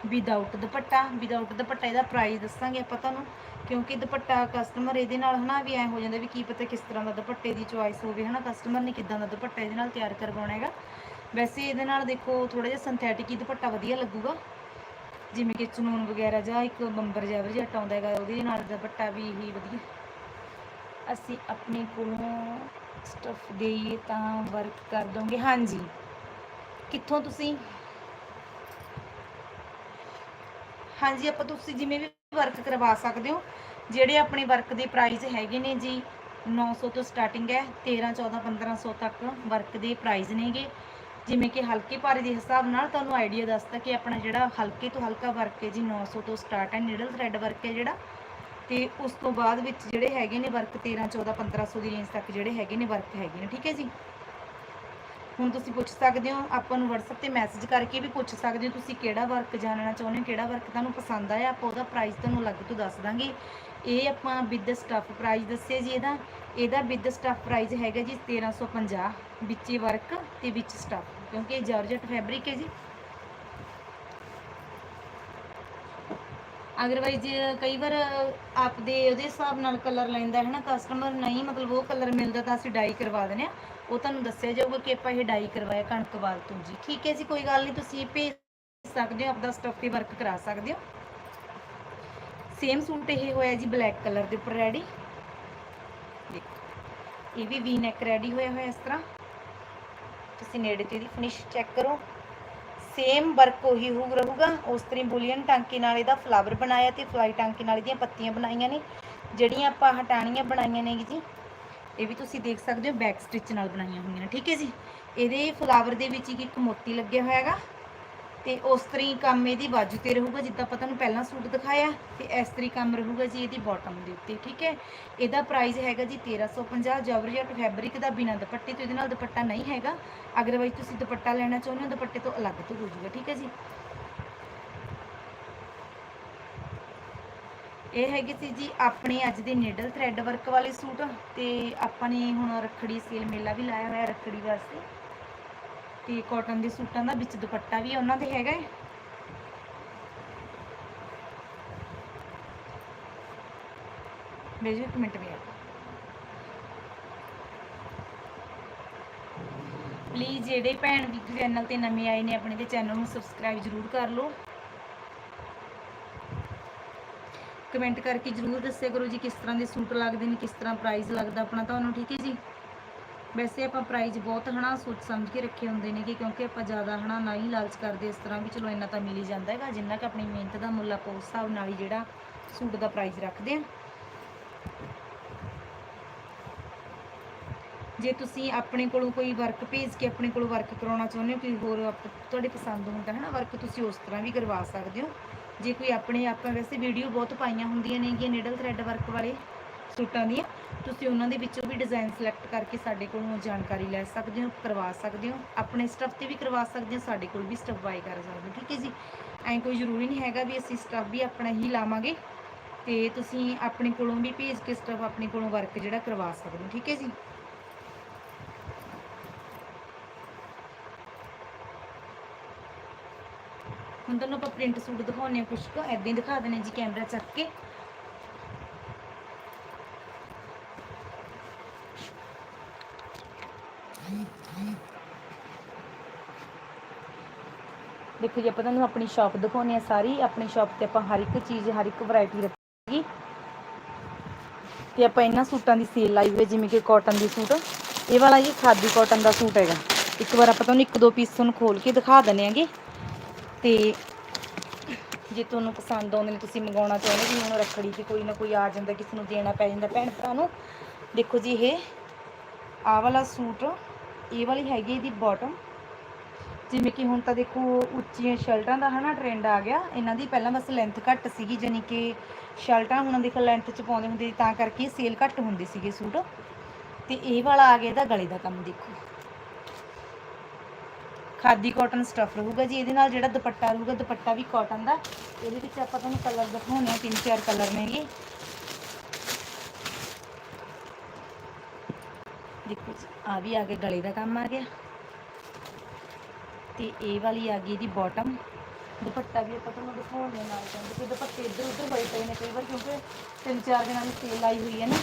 ਵਿਦਆਊਟ ਦੁਪੱਟਾ ਵਿਦਆਊਟ ਦੁਪੱਟਾ ਇਹਦਾ ਪ੍ਰਾਈਸ ਦੱਸਾਂਗੇ ਆਪਾਂ ਤੁਹਾਨੂੰ, ਕਿਉਂਕਿ ਦੁਪੱਟਾ ਕਸਟਮਰ ਇਹਦੇ ਨਾਲ ਹਨਾ ਵੀ ਐ ਹੋ ਜਾਂਦਾ ਵੀ ਕੀ ਪਤਾ ਕਿਸ ਤਰ੍ਹਾਂ ਦਾ ਦੁਪੱਟੇ ਦੀ ਚੁਆਇਸ ਹੋਵੇ ਹਨਾ ਕਸਟਮਰ ਨੇ ਕਿਦਾਂ ਦਾ ਦੁਪੱਟਾ ਇਹਦੇ ਨਾਲ ਤਿਆਰ ਕਰਵਾਉਣਾ ਹੈਗਾ। ਵੈਸੇ ਇਹਦੇ ਨਾਲ ਦੇਖੋ ਥੋੜਾ ਜਿਹਾ ਸਿੰਥੈਟਿਕ ਹੀ ਦੁਪੱਟਾ ਵਧੀਆ ਲੱਗੂਗਾ। ਜਿਵੇਂ ਕਿ ਚਨੂਨ ਵਗੈਰਾ ਜਾਂ ਇੱਕ ਬੰਬਰ ਜਿਹਾ ਜੱਟ ਆਉਂਦਾ ਹੈਗਾ, ਉਹਦੇ ਨਾਲ ਦੁਪੱਟਾ ਵੀ ਇਹੀ ਵਧੀਆ। ਅਸੀਂ ਆਪਣੇ ਕੋਲੋਂ ਸਟਫ ਦੇਈਏ ਤਾਂ ਵਰਕ ਕਰ ਦੋਗੇ? ਹਾਂਜੀ। ਕਿੱਥੋਂ ਤੁਸੀਂ? ਹਾਂਜੀ, ਆਪਾਂ ਤੁਸੀਂ ਜਿਵੇਂ ਵੀ ਵਰਕ ਕਰਵਾ ਸਕਦੇ ਹੋ। ਜਿਹੜੇ ਆਪਣੇ ਵਰਕ ਦੇ ਪ੍ਰਾਈਸ ਹੈਗੇ ਨੇ ਜੀ 900 ਤੋਂ ਸਟਾਰਟਿੰਗ ਹੈ 13 14 1500 ਤੱਕ ਵਰਕ ਦੇ ਪ੍ਰਾਈਸ ਨੇਗੇ। ਜਿਵੇਂ ਕਿ ਹਲਕੇ ਭਾਰੇ ਦੇ ਹਿਸਾਬ ਨਾਲ ਤੁਹਾਨੂੰ ਆਈਡੀਆ ਦੱਸਤਾ ਕਿ ਆਪਣਾ ਜਿਹੜਾ ਹਲਕੇ ਤੋਂ ਹਲਕਾ ਵਰਕ ਹੈ ਜੀ 900 ਤੋਂ ਸਟਾਰਟ ਹੈ ਨੀਡਲ ਥ੍ਰੈਡ ਵਰਕ ਹੈ ਜਿਹੜਾ ਤੇ ਉਸ ਤੋਂ ਬਾਅਦ ਵਿੱਚ ਜਿਹੜੇ ਹੈਗੇ ਨੇ ਵਰਕ 13 14 1500 ਦੀ ਰੇਂਜ ਤੱਕ ਜਿਹੜੇ ਹੈਗੇ ਨੇ ਵਰਕ ਹੈਗੇ ਨੇ, ਠੀਕ ਹੈ ਜੀ? ਹੁਣ ਤੁਸੀਂ ਪੁੱਛ ਸਕਦੇ ਹੋ, ਆਪਾਂ ਨੂੰ WhatsApp ਤੇ ਮੈਸੇਜ ਕਰਕੇ ਵੀ ਪੁੱਛ ਸਕਦੇ ਹੋ ਤੁਸੀਂ ਕਿਹੜਾ ਵਰਕ ਜਾਣਨਾ ਚਾਹੁੰਦੇ ਹੋ, ਕਿਹੜਾ ਵਰਕ ਤੁਹਾਨੂੰ ਪਸੰਦ ਆਇਆ, ਆਪਾਂ ਉਹਦਾ ਪ੍ਰਾਈਸ ਤੁਹਾਨੂੰ ਅਲੱਗ ਤੋਂ ਦੱਸ ਦਾਂਗੇ। ਇਹ ਆਪਾਂ ਵਿਦ ਸਟਫ ਪ੍ਰਾਈਸ ਦੱਸਿਆ ਜੀ ਇਹਦਾ। ਇਹਦਾ ਵਿਦ ਸਟਫ ਪ੍ਰਾਈਸ ਹੈਗਾ ਜੀ 1350 ਵਿੱਚ ਵਰਕ ਤੇ ਵਿੱਚ ਸਟਫ ਕਿਉਂਕਿ ਇਹ ਜਾਰਜਟ ਫੈਬਰਿਕ ਹੈ ਜੀ। ਅਦਰਵਾਈਜ਼ ਕਈ ਵਾਰ ਆਪਦੇ ਉਹਦੇ ਹਿਸਾਬ ਨਾਲ ਕਲਰ ਲੈਂਦਾ ਹੈ ਨਾ ਕਸਟਮਰ ਨਹੀਂ ਮਤਲਬ ਉਹ ਕਲਰ ਮਿਲਦਾ ਤਾਂ ਅਸੀਂ ਡਾਈ ਕਰਵਾ ਦਿੰਦੇ ਆ ਉਹ ਤੁਹਾਨੂੰ ਦੱਸਿਆ ਜਾਊਗਾ ਕਿ ਆਪਾਂ ਇਹ ਡਾਈ ਕਰਵਾਇਆ ਕਣਕ ਵਾਲ ਤੋਂ ਜੀ। ਠੀਕ ਹੈ ਜੀ, ਕੋਈ ਗੱਲ ਨਹੀਂ, ਤੁਸੀਂ ਭੇਜ ਸਕਦੇ ਹੋ, ਆਪਦਾ ਸਟਫ ਤੇ ਵਰਕ ਕਰਾ ਸਕਦੇ ਹੋ। ਸੇਮ ਸੂਟ ਇਹ ਹੋਇਆ ਜੀ ਬਲੈਕ ਕਲਰ ਦੇ ਉੱਪਰ ਰੈਡੀ ਦੇਖੋ, ਇਹ ਵੀ ਵੀ ਨੈਕ ਰੈਡੀ ਹੋਇਆ ਹੋਇਆ ਇਸ ਤਰ੍ਹਾਂ। ਤੁਸੀਂ ਨੇੜੇ ਤੇ ਦੀ ਫਿਨਿਸ਼ ਚੈੱਕ ਕਰੋ। ਸੇਮ ਵਰਕ ਉਹੀ ਹੋਊ ਰਹੂਗਾ। ਉਸ ਤਰੀ ਬੁਲੀਅਨ ਟਾਂਕੇ ਨਾਲ ਇਹਦਾ ਫਲਾਵਰ ਬਣਾਇਆ ਤੇ ਫਲਾਈ ਟਾਂਕੇ ਨਾਲ ਇਹਦੀਆਂ ਪੱਤੀਆਂ ਬਣਾਈਆਂ ਨੇ, ਜਿਹੜੀਆਂ ਆਪਾਂ ਹਟਾਣੀਆਂ ਬਣਾਈਆਂ ਨੇ ਜੀ। ਇਹ ਵੀ ਤੁਸੀਂ ਦੇਖ ਸਕਦੇ ਹੋ ਬੈਕ ਸਟਿਚ ਨਾਲ ਬਣਾਈਆਂ ਹੋਈਆਂ ਨੇ, ਠੀਕ ਹੈ ਜੀ। ਇਹਦੇ ਫਲਾਵਰ ਦੇ ਵਿੱਚ ਇੱਕ ਇੱਕ ਮੋਤੀ ਲੱਗਿਆ ਹੋਇਆ ਹੈਗਾ। ਤੇ ਉਸ ਤਰੀ ਕੰਮ ਇਹਦੀ ਬਾਜੂ ਤੇ ਰਹੂਗਾ, ਜਿੱਦਾਂ ਆਪਾਂ ਤੁਹਾਨੂੰ ਪਹਿਲਾਂ ਸੂਟ ਦਿਖਾਇਆ, ਤੇ ਇਸ ਤਰੀ ਕੰਮ ਰਹੂਗਾ ਜੀ ਇਹਦੀ ਬਾਟਮ ਦੇ ਉੱਤੇ, ਠੀਕ ਹੈ? ਇਹਦਾ ਪ੍ਰਾਈਸ ਹੈਗਾ ਜੀ 1350 ਜਵਰਜਟ ਫੈਬਰਿਕ ਦਾ ਬਿਨਾਂ ਦੁਪੱਟੇ ਤੋਂ, ਇਹਦੇ ਨਾਲ ਦੁਪੱਟਾ ਨਹੀਂ ਹੈਗਾ। ਅਗਰਵਾਈਜ਼ ਤੁਸੀਂ ਦੁਪੱਟਾ ਲੈਣਾ ਚਾਹੁੰਦੇ ਹੋ, ਦੁਪੱਟੇ ਤੋਂ ਅਲੱਗ ਤੋਂ ਹੋ ਜਾਊਗਾ, ਠੀਕ ਹੈ ਜੀ? ਇਹ ਹੈਗੇ ਸੀ ਜੀ ਆਪਣੇ ਅੱਜ ਦੇ ਨੀਡਲ ਥ੍ਰੈਡ ਵਰਕ ਵਾਲੇ ਸੂਟ, ਤੇ ਆਪਾਂ ਨੇ ਹੁਣ ਰੱਖੜੀ ਸੇਲ ਮੇਲਾ ਵੀ ਲਾਇਆ ਹੋਇਆ, ਰੱਖੜੀ ਵਾਸਤੇ। ਤੇ ਕਾਟਨ ਦੇ ਸੂਟਾਂ ਦਾ ਵਿੱਚ ਦੁਪੱਟਾ ਵੀ ਉਹਨਾਂ ਦੇ ਹੈਗਾ ਹੈ ਮੇਜਰ ਇੱਕ ਮਿੰਟ ਵੀ ਪਲੀਜ਼ ਜਿਹੜੇ ਭੈਣ ਵੀ ਚੈਨਲ ਤੇ ਨਵੇਂ ਆਏ ਨੇ, ਆਪਣੇ ਦੇ ਚੈਨਲ ਨੂੰ ਸਬਸਕ੍ਰਾਈਬ ਜ਼ਰੂਰ ਕਰ ਲਓ। ਕਮੈਂਟ ਕਰਕੇ ਜ਼ਰੂਰ ਦੱਸਿਆ ਕਰੋ ਜੀ ਕਿਸ ਤਰ੍ਹਾਂ ਦੇ ਸੂਟ ਲੱਗਦੇ ਨੇ, ਕਿਸ ਤਰ੍ਹਾਂ ਪ੍ਰਾਈਸ ਲੱਗਦਾ ਆਪਣਾ, ਤੁਹਾਨੂੰ ਠੀਕ ਹੈ ਜੀ? ਵੈਸੇ ਆਪਾਂ ਪ੍ਰਾਈਜ਼ ਬਹੁਤ ਹਨਾ ਸੋਚ ਸਮਝ ਕੇ ਰੱਖੇ ਹੁੰਦੇ ਨੇ ਕਿ ਕਿਉਂਕਿ ਆਪਾਂ ਜ਼ਿਆਦਾ ਹਨਾ ਨਾ ਹੀ ਲਾਲਚ ਕਰਦੇ ਇਸ ਤਰ੍ਹਾਂ ਵੀ ਚਲੋ ਇੰਨਾ ਤਾਂ ਮਿਲ ਹੀ ਜਾਂਦਾ ਹੈਗਾ, ਜਿੰਨਾ ਕਿ ਆਪਣੀ ਮਿਹਨਤ ਦਾ ਮੁੱਲ ਆਪਾਂ ਉਸ ਹਿਸਾਬ ਨਾਲ ਹੀ ਜਿਹੜਾ ਸੂਟ ਦਾ ਪ੍ਰਾਈਜ਼ ਰੱਖਦੇ ਆ ਜੇ ਤੁਸੀਂ ਆਪਣੇ ਕੋਲੋਂ ਕੋਈ ਵਰਕ ਭੇਜ ਕੇ ਆਪਣੇ ਕੋਲੋਂ ਵਰਕ ਕਰਾਉਣਾ ਚਾਹੁੰਦੇ ਹੋ, ਕੋਈ ਹੋਰ ਆਪ- ਤੁਹਾਡੇ ਪਸੰਦ ਹੁੰਦਾ ਹੈ ਨਾ ਵਰਕ ਤੁਸੀਂ ਉਸ ਤਰ੍ਹਾਂ ਵੀ ਕਰਵਾ ਸਕਦੇ ਹੋ। ਜੇ ਕੋਈ ਆਪਣੇ ਆਪਾਂ ਵੈਸੇ ਵੀਡੀਓ ਬਹੁਤ ਪਾਈਆਂ ਹੁੰਦੀਆਂ ਨੇਗੀਆਂ ਨੀਡਲ ਥ੍ਰੈਡ ਵਰਕ ਵਾਲੇ। ਸੂਟਾਂ ਦੀਆਂ, ਤੁਸੀਂ ਉਹਨਾਂ ਦੇ ਵਿੱਚੋਂ ਵੀ ਡਿਜ਼ਾਈਨ ਸਿਲੈਕਟ ਕਰਕੇ ਸਾਡੇ ਕੋਲੋਂ ਜਾਣਕਾਰੀ ਲੈ ਸਕਦੇ ਹੋ, ਕਰਵਾ ਸਕਦੇ ਹੋ, ਆਪਣੇ ਸਟੱਫ ਤੇ ਵੀ ਕਰਵਾ ਸਕਦੇ ਹੋ, ਸਾਡੇ ਕੋਲ ਵੀ ਸਟੱਫ ਬਾਈ ਕਰ ਸਕਦੇ ਹੋ, ਠੀਕ ਹੈ ਜੀ? ਐਂ ਕੋਈ ਜ਼ਰੂਰੀ ਨਹੀਂ ਹੈਗਾ ਵੀ ਅਸੀਂ ਸਟੱਫ ਵੀ ਆਪਣਾ ਹੀ ਲਾਵਾਂਗੇ ਤੇ ਤੁਸੀਂ ਆਪਣੇ ਕੋਲੋਂ ਵੀ ਭੇਜ ਕੇ ਸਟੱਫ ਆਪਣੇ ਕੋਲੋਂ ਵਰਕ ਜਿਹੜਾ ਕਰਵਾ ਸਕਦੇ ਹੋ, ਠੀਕ ਹੈ ਜੀ? ਹੁਣ ਤੁਹਾਨੂੰ ਆਪਾਂ ਪ੍ਰਿੰਟ ਸੂਟ ਦਿਖਾਉਂਦੇ ਹਾਂ ਕੁਛ ਕੁ ਐਦਾਂ ਹੀ ਦਿਖਾ ਦਿੰਦੇ ਹਾਂ ਜੀ ਕੈਮਰਾ ਚੱਕ ਕੇ। ਦੇਖੋ ਜੀ, ਆਪਾਂ ਤੁਹਾਨੂੰ ਆਪਣੀ ਸ਼ਾਪ ਦਿਖਾਉਂਦੇ ਆ ਸਾਰੀ। ਆਪਣੀ ਸ਼ਾਪ ਤੇ ਆਪਾਂ ਹਰ ਇੱਕ ਚੀਜ਼, ਹਰ ਇੱਕ ਵੈਰਾਈਟੀ ਰੱਖੀ ਤੇ ਆਪਾਂ ਇਹਨਾਂ ਸੂਟਾਂ ਦੀ ਸੇਲ ਲਾਈ ਹੋਈ ਜਿਵੇਂ ਕਿ ਕਾਟਨ ਦੀ ਸੂਟ। ਇਹ ਵਾਲਾ ਜੀ ਖਾਦੀ ਕਾਟਨ ਦਾ ਸੂਟ ਹੈਗਾ। ਇੱਕ ਵਾਰ ਆਪਾਂ ਤੁਹਾਨੂੰ ਇੱਕ ਦੋ ਪੀਸ ਤੁਹਾਨੂੰ ਖੋਲ ਕੇ ਦਿਖਾ ਦਿੰਦੇ ਆਂਗੇ ਤੇ ਜੇ ਤੁਹਾਨੂੰ ਪਸੰਦ ਆਉਂਦੇ ਨੇ, ਤੁਸੀਂ ਮੰਗਾਉਣਾ ਚਾਹੁੰਦੇ ਵੀ ਹੁਣ ਰੱਖੜੀ ਤੇ ਕੋਈ ਨਾ ਕੋਈ ਆ ਜਾਂਦਾ, ਕਿਸੇ ਨੂੰ ਦੇਣਾ ਪੈ ਜਾਂਦਾ ਭੈਣ ਭਰਾ ਨੂੰ। ਦੇਖੋ ਜੀ, ਇਹ ਆਹ ਵਾਲਾ ਸੂਟ, ਇਹ ਵਾਲੀ ਹੈਗੀ ਇਹਦੀ ਬਾਟਮ ਜਿਵੇਂ ਕਿ ਹੁਣ ਤਾਂ ਦੇਖੋ ਉੱਚੀਆਂ ਸ਼ਰਟਾਂ ਦਾ ਹਨਾ ਟ੍ਰੈਂਡ ਆ ਗਿਆ। ਇਹਨਾਂ ਦੀ ਪਹਿਲਾਂ ਬਸ ਲੈਂਥ ਘੱਟ ਸੀਗੀ ਜਾਨੀ ਕਿ ਸ਼ਰਟਾਂ ਹੁਣ ਦੇਖੋ ਲੈਂਥ ਚ ਪਾਉਂਦੇ ਹੁੰਦੇ ਸੀ, ਤਾਂ ਕਰਕੇ ਸੇਲ ਘੱਟ ਹੁੰਦੇ ਸੀਗੇ ਸੂਟ। ਤੇ ਇਹ ਵਾਲਾ ਆ ਗਿਆ ਇਹਦਾ ਗਲੇ ਦਾ ਕੰਮ ਦੇਖੋ। ਖਾਦੀ ਕਾਟਨ ਸਟਫ ਰਹੂਗਾ ਜੀ ਇਹਦੇ ਨਾਲ ਜਿਹੜਾ ਦੁਪੱਟਾ ਰਹੂਗਾ ਦੁਪੱਟਾ ਵੀ ਕਾਟਨ ਦਾ। ਇਹਦੇ ਵਿੱਚ ਆਪਾਂ ਤੁਹਾਨੂੰ ਕਲਰ ਦਿਖਾਉਣੇ ਆ ਤਿੰਨ ਚਾਰ ਕਲਰ ਨੇਗੇ ਦੇਖੋ ਜੀ ਆ ਵੀ ਆ ਗਿਆ ਗਲੇ ਦਾ ਕੰਮ ਆ ਗਿਆ। ਤੇ ਇਹ ਵਾਲੀ ਆ ਗਈ ਇਹਦੀ ਬਾਟਮ ਦੁਪੱਟਾ ਵੀ ਆਪਾਂ ਤੁਹਾਨੂੰ ਦਿਖਾਉਣੇ ਨਾਲ ਚਾਹੁੰਦੇ ਕਿ ਦੁਪੱਟੇ ਇੱਧਰ ਉੱਧਰ ਹੋਏ ਪਏ ਨੇ ਕਈ ਵਾਰ ਕਿਉਂਕਿ ਤਿੰਨ ਚਾਰ ਦਿਨਾਂ ਦੀ ਸੇਲ ਆਈ ਹੋਈ ਹੈ ਨਾ।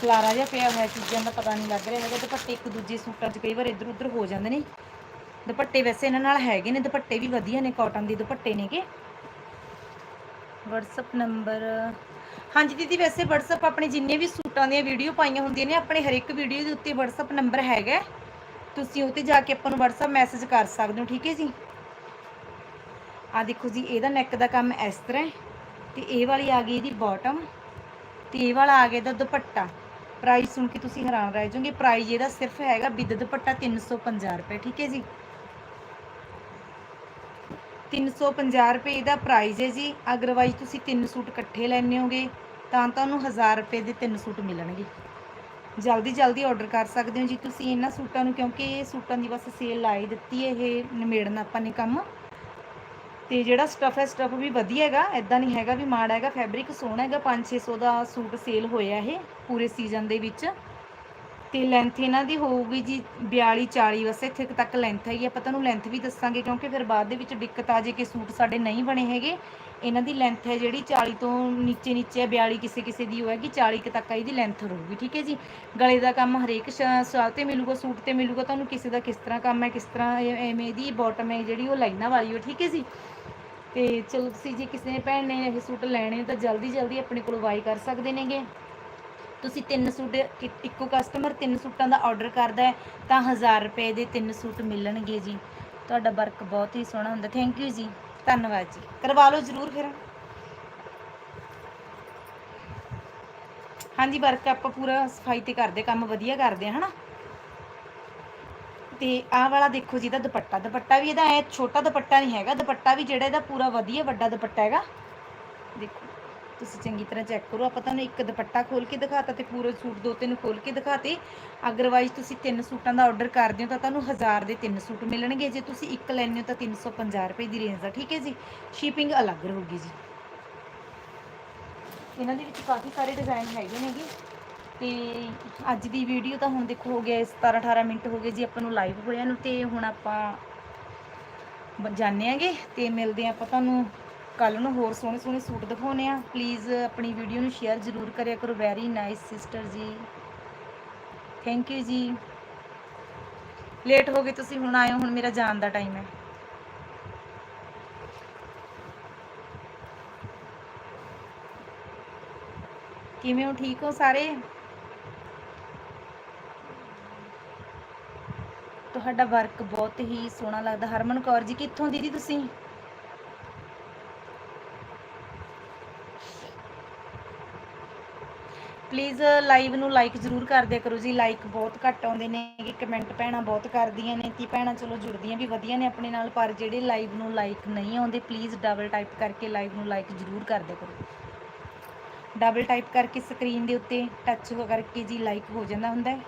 ਖਲਾਰਾ ਜਿਹਾ ਪਿਆ ਹੋਇਆ ਚੀਜ਼ਾਂ ਦਾ ਪਤਾ ਨਹੀਂ ਲੱਗ ਰਿਹਾ ਹੈਗਾ। ਦੁਪੱਟੇ ਇੱਕ ਦੂਜੇ ਸੂਟਾਂ 'ਚ ਕਈ ਵਾਰ ਇੱਧਰ ਉੱਧਰ ਹੋ ਜਾਂਦੇ ਨੇ। ਦੁਪੱਟੇ ਵੈਸੇ ਇਹਨਾਂ ਨਾਲ ਹੈਗੇ ਨੇ, ਦੁਪੱਟੇ ਵੀ ਵਧੀਆ ਨੇ ਕਾਟਨ ਦੇ ਦੁਪੱਟੇ ਨੇਗੇ। WhatsApp ਨੰਬਰ ਹਾਂਜੀ ਦੀਦੀ, ਵੈਸੇ WhatsApp ਆਪਣੇ ਜਿੰਨੇ ਵੀ ਸੂਟਾਂ ਦੀਆਂ ਵੀਡੀਓ ਪਾਈਆਂ ਹੁੰਦੀਆਂ ਨੇ, ਆਪਣੇ ਹਰ ਇੱਕ ਵੀਡੀਓ ਦੇ ਉੱਤੇ WhatsApp ਨੰਬਰ ਹੈਗਾ। ਤੁਸੀਂ ਉਹ ਤੇ ਜਾ ਕੇ ਆਪਾਂ ਨੂੰ WhatsApp ਮੈਸੇਜ ਕਰ ਸਕਦੇ ਹੋ, ਠੀਕ ਹੈ ਜੀ? ਆ ਦੇਖੋ ਜੀ, ਇਹਦਾ ਨੈਕ ਦਾ ਕੰਮ ਇਸ ਤਰ੍ਹਾਂ ਹੈ ਤੇ ਇਹ ਵਾਲੀ ਆ ਗਈ ਇਹਦੀ ਬਾਟਮ ਤੇ ਇਹ ਵਾਲਾ ਆ ਗਿਆ ਇਹਦਾ ਦੁਪੱਟਾ। ਪ੍ਰਾਈਸ ਸੁਣ ਕੇ ਤੁਸੀਂ ਹੈਰਾਨ ਰਹਿ ਜਾਓਗੇ ਪ੍ਰਾਈਸ ਇਹਦਾ ਸਿਰਫ ਹੈਗਾ ਵਿਦ ਦੁਪੱਟਾ 350 ਰੁਪਏ, ਠੀਕ ਹੈ ਜੀ? 350 ਰੁਪਏ ਇਹਦਾ ਪ੍ਰਾਈਸ ਹੈ ਜੀ। ਅਗਰਵਾਈਜ਼ ਤੁਸੀਂ ਤਿੰਨ ਸੂਟ ਇਕੱਠੇ ਲੈਣੇ ਹੋਗੇ, ਤਾਂ ਤੁਹਾਨੂੰ 1000 ਰੁਪਏ ਦੇ ਤਿੰਨ ਸੂਟ ਮਿਲਣਗੇ। ਜਲਦੀ ਜਲਦੀ ਆਰਡਰ ਕਰ ਸਕਦੇ ਹੋ ਜੀ ਤੁਸੀਂ ਇਹਨਾਂ ਸੂਟਾਂ ਨੂੰ, ਕਿਉਂਕਿ ਇਹ ਸੂਟਾਂ ਦੀ ਬਸ ਸੇਲ ਲਾਈ ਦਿੱਤੀ ਹੈ, ਇਹ ਨਿਮੇੜਨਾ ਆਪਾਂ ਨੇ ਕੰਮ। ਤੇ ਜਿਹੜਾ ਸਟਫ ਹੈ ਸਟਫ ਵੀ ਵਧੀਆ ਹੈਗਾ ਐਦਾਂ ਨਹੀਂ ਹੈਗਾ ਵੀ ਮਾੜਾ ਹੈਗਾ ਫੈਬਰਿਕ ਸੋਹਣਾ ਹੈਗਾ 5-600 ਦਾ ਸੂਟ ਸੇਲ ਹੋਇਆ ਇਹ ਪੂਰੇ ਸੀਜ਼ਨ ਦੇ ਵਿੱਚ। ਤੇ ਲੈਂਥ ਇਹਨਾਂ ਦੀ ਹੋਊਗੀ ਜੀ 42 40 ਬਸ ਇੱਥੇ ਕੁ ਤੱਕ ਲੈਂਥ ਹੈਗੀ। ਆਪਾਂ ਤੁਹਾਨੂੰ ਲੈਂਥ ਵੀ ਦੱਸਾਂਗੇ, ਕਿਉਂਕਿ ਫਿਰ ਬਾਅਦ ਦੇ ਵਿੱਚ ਦਿੱਕਤ ਆ ਜੇ ਕਿ ਸੂਟ ਸਾਡੇ ਨਹੀਂ ਬਣੇ ਹੈਗੇ। ਇਹਨਾਂ ਦੀ ਲੈਂਥ ਹੈ ਜਿਹੜੀ 40 ਤੋਂ ਨੀਚੇ ਨੀਚੇ ਹੈ 42 ਕਿਸੇ ਕਿਸੇ ਦੀ ਹੋਏਗੀ 40 ਕੁ ਤੱਕ ਇਹਦੀ ਲੈਂਥ ਰਹੂਗੀ, ਠੀਕ ਹੈ ਜੀ। ਗਲੇ ਦਾ ਕੰਮ ਹਰੇਕ ਸਵਾਲ ਤੇ ਮਿਲੂਗਾ, ਸੂਟ ਤੇ ਮਿਲੂਗਾ, ਤੁਹਾਨੂੰ ਕਿਸੇ ਦਾ ਕਿਸ ਤਰ੍ਹਾਂ ਕੰਮ ਹੈ, ਕਿਸ ਤਰ੍ਹਾਂ ਐਵੇਂ ਦੀ ਬਾਟਮ ਹੈ, ਜਿਹੜੀ ਉਹ ਲਾਈਨਾਂ ਵਾਲੀ ਹੋ, ਠੀਕ ਹੈ ਜੀ। ਤੇ ਚਲੋ ਤੁਸੀਂ ਜੇ ਕਿਸੇ ਭੈਣ ਨੇ ਇਹ ਸੂਟ ਲੈਣੇ ਤਾਂ ਜਲਦੀ ਜਲਦੀ ਆਪਣੇ ਕੋਲ ਵਾਈ ਕਰ ਸਕਦੇ ਨੇਗੇ। ਤੁਸੀਂ ਤਿੰਨ ਸੂਟ, ਇ- ਇੱਕੋ ਕਸਟਮਰ ਤਿੰਨ ਸੂਟਾਂ ਦਾ ਆਰਡਰ ਕਰਦਾ ਹੈ, ਤਾਂ 1000 ਰੁਪਏ ਦੇ ਤਿੰਨ ਸੂਟ ਮਿਲਣਗੇ ਜੀ। ਤੁਹਾਡਾ ਵਰਕ ਬਹੁਤ ਹੀ ਸੋਹਣਾ ਹੁੰਦਾ। ਥੈਂਕ ਯੂ ਜੀ। ਧੰਨਵਾਦ ਜੀ। ਕਰਵਾ ਲਓ ਜਰੂਰ ਫਿਰ। ਹਾਂਜੀ ਵਰਕ ਆਪਾਂ ਪੂਰਾ ਸਫ਼ਾਈ ਤੇ ਕਰਦੇ, ਕੰਮ ਵਧੀਆ ਕਰਦੇ ਆ, ਹਨਾ? ਤੇ ਆਹ ਵਾਲਾ ਦੇਖੋ ਜੀ, ਇਹਦਾ ਦੁਪੱਟਾ। ਦੁਪੱਟਾ ਵੀ ਇਹਦਾ ਐ, ਛੋਟਾ ਦੁਪੱਟਾ ਨਹੀਂ ਹੈਗਾ। ਦੁਪੱਟਾ ਵੀ ਜਿਹੜਾ ਇਹਦਾ ਪੂਰਾ ਵਧੀਆ ਵੱਡਾ ਦੁਪੱਟਾ ਹੈਗਾ। ਤੁਸੀਂ ਚੰਗੀ ਤਰ੍ਹਾਂ ਚੈੱਕ ਕਰੋ। ਆਪਾਂ ਤੁਹਾਨੂੰ ਇੱਕ ਦੁਪੱਟਾ ਖੋਲ ਕੇ ਦਿਖਾਤਾ ਤੇ ਪੂਰੇ ਸੂਟ ਦੋ ਤਿੰਨ ਖੋਲ ਕੇ ਦਿਖਾਤੇ। ਅਗਰਵਾਈਜ਼ ਤੁਸੀਂ ਤਿੰਨ ਸੂਟਾਂ ਦਾ ਆਰਡਰ ਕਰਦੇ ਹੋ ਤਾਂ ਤੁਹਾਨੂੰ 1000 ਦੇ ਤਿੰਨ ਸੂਟ ਮਿਲਣਗੇ। ਜੇ ਤੁਸੀਂ ਇੱਕ ਲੈਣੇ ਹੋ ਤਾਂ 350 ਰੁਪਏ ਦੀ ਰੇਂਜ ਦਾ ਠੀਕ ਹੈ ਜੀ? ਸ਼ਿਪਿੰਗ ਅਲੱਗ ਰਹੂਗੀ ਜੀ। ਇਹਨਾਂ ਦੇ ਵਿੱਚ ਕਾਫੀ ਸਾਰੇ ਡਿਜ਼ਾਈਨ ਹੈਗੇ ਨੇਗੇ। ਤੇ ਅੱਜ ਦੀ ਵੀਡੀਓ ਤਾਂ ਹੁਣ ਦੇਖੋ, ਹੋ ਗਿਆ 17 18 ਮਿੰਟ ਹੋ ਗਏ ਜੀ ਆਪਾਂ ਨੂੰ ਲਾਈਵ ਹੋਇਆ ਨੂੰ ਤੇ ਹੁਣ ਆਪਾਂ ਬ- ਜਾਂਦੇ ਆਂਗੇ ਤੇ ਮਿਲਦੇ ਆਂ ਆਪਾਂ ਤੁਹਾਨੂੰ ਕੱਲ ਨੂੰ ਹੋਰ ਸੋਹਣੇ ਸੋਹਣੇ ਸੂਟ ਦਿਖਾਉਣੇ ਆ ਪਲੀਜ਼ ਆਪਣੀ ਵੀਡੀਓ ਨੂੰ ਸ਼ੇਅਰ ਜ਼ਰੂਰ ਕਰਿਆ ਕਰੋ। ਵੈਰੀ ਨਾਈਸ ਸਿਸਟਰ ਜੀ। ਥੈਂਕ ਯੂ ਜੀ। ਲੇਟ ਹੋ ਗਏ ਤੁਸੀਂ ਹੁਣ ਆਏ ਹੋ, ਹੁਣ ਮੇਰਾ ਜਾਣ ਦਾ ਟਾਈਮ ਹੈ। ਕਿਵੇਂ ਹੋ? ਠੀਕ ਹੋ ਸਾਰੇ? ਤੁਹਾਡਾ ਵਰਕ ਬਹੁਤ ਹੀ ਸੋਹਣਾ ਲੱਗਦਾ। ਹਰਮਨ ਕੌਰ ਜੀ, ਕਿੱਥੋਂ ਦੀਦੀ ਤੁਸੀਂ? ਪਲੀਜ਼ ਲਾਈਵ ਨੂੰ ਲਾਈਕ ਜ਼ਰੂਰ ਕਰ ਦਿਆ ਕਰੋ ਜੀ। ਲਾਈਕ ਬਹੁਤ ਘੱਟ ਆਉਂਦੇ ਨੇ ਕਿ ਕਮੈਂਟ ਭੈਣਾਂ ਬਹੁਤ ਕਰਦੀਆਂ ਨੇ ਕਿ ਭੈਣਾਂ ਚਲੋ ਜੁੜਦੀਆਂ ਵੀ ਵਧੀਆ ਨੇ ਆਪਣੇ ਨਾਲ, ਪਰ ਜਿਹੜੇ ਲਾਈਵ ਨੂੰ ਲਾਈਕ ਨਹੀਂ ਆਉਂਦੇ ਪਲੀਜ਼ ਡਬਲ ਟਾਈਪ ਕਰਕੇ ਲਾਈਵ ਨੂੰ ਲਾਈਕ ਜ਼ਰੂਰ ਕਰ ਦਿਆ ਕਰੋ। ਡਬਲ ਟਾਈਪ ਕਰਕੇ ਸਕਰੀਨ ਦੇ ਉੱਤੇ ਟੱਚ ਹੋ ਕਰਕੇ ਜੀ ਲਾਈਕ ਹੋ ਜਾਂਦਾ ਹੁੰਦਾ ਹੈ।